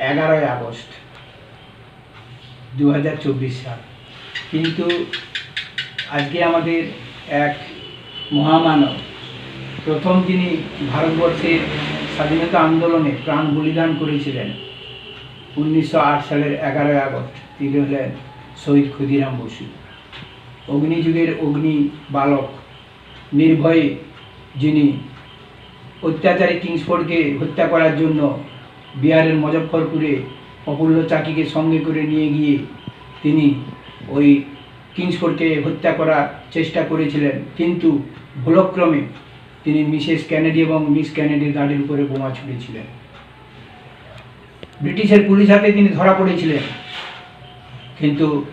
এগারোই আগস্ট দু হাজার চব্বিশ সাল। কিন্তু আজকে আমাদের এক মহামানব, প্রথম যিনি ভারতবর্ষের স্বাধীনতা আন্দোলনে প্রাণ বলিদান করেছিলেন, উনিশশো আট সালের এগারোই আগস্ট, তিনি হলেন শহীদ ক্ষুদিরাম বসু। অগ্নিযুগের অগ্নি বালক, নির্ভয়ে যিনি অত্যাচারী কিংসফোর্ডকে হত্যা করার জন্য বিহারের মজফ্ফরপুরে প্রফুল্ল চাকিকে সঙ্গে করে নিয়ে গিয়ে তিনি ওই কিংসফোর্ডকে হত্যা করার চেষ্টা করেছিলেন। কিন্তু ভুলক্রমে তিনি মিসেস ক্যানেডি এবং মিস ক্যানেডির গাড়ির উপরে বোমা ছুড়েছিলেন। ব্রিটিশের পুলিশ হাতে তিনি ধরা পড়েছিলেন। কিন্তু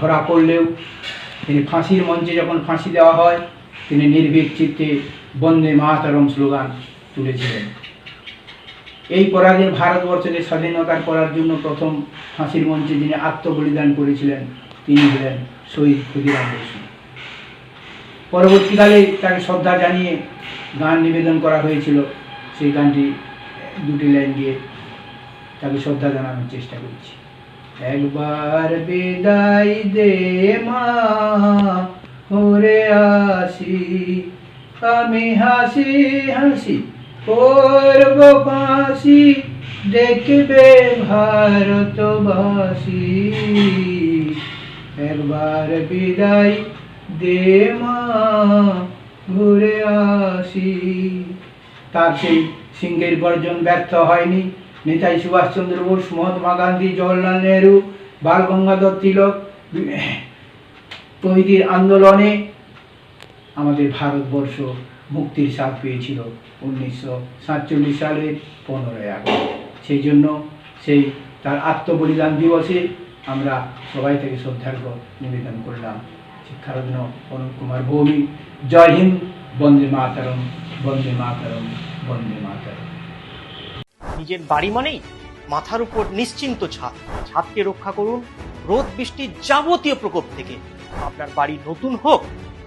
ধরা পড়লেও তিনি ফাঁসির মঞ্চে যখন ফাঁসি দেওয়া হয়, তিনি নির্ভীক চিত্তে বন্দে মাতারম স্লোগান তুলেছিলেন। এই পরাধীন ভারতবর্ষকে স্বাধীনতার করার জন্য প্রথম ফাঁসির মঞ্চে যিনি আত্মবলিদান করেছিলেন, তিনি হলেন শহীদ ক্ষুদিরাম বসু। পরবর্তীকালে তাকে শ্রদ্ধা জানিয়ে গান নিবেদন করা হয়েছিল। সেই গানটি দুটি লাইন দিয়ে তাকে শ্রদ্ধা জানানোর চেষ্টা করছি। একবার বিদায় দে মা আসি। আমি হাসি হাসি করব দেখবে ভারতবাসী। একবার বিদায় দে মা, ঘুরে আসি। তার সেই সিংহের বর্জন ব্যর্থ হয়নি। নেতাজি সুভাষচন্দ্র বোস, মহাত্মা গান্ধী জওয়াহরলাল নেহরু, বাল গঙ্গাধর তিলক প্রভৃতির আন্দোলনে আমাদের ভারতবর্ষ মুক্তির স্বাদ পেয়েছিল উনিশশো সাতচল্লিশ সালের পনেরোই আগস্ট। সেই জন্য সেই তার আত্মবলিদান দিবসে আমরা সবাই থেকে শ্রদ্ধার্ঘ নিবেদন করলাম। শিক্ষারত্ন অনুপ কুমার ভৌমিক জয় হিন্দ, বন্দে মাতারম বন্দে মাতারম বন্দে মাতারম। নিজের বাড়ি মানেই মাথার উপর নিশ্চিন্ত ছাদ। ছাদকে রক্ষা করুন রোদ বৃষ্টির যাবতীয় প্রকোপ থেকে। আপনার বাড়ি নতুন হোক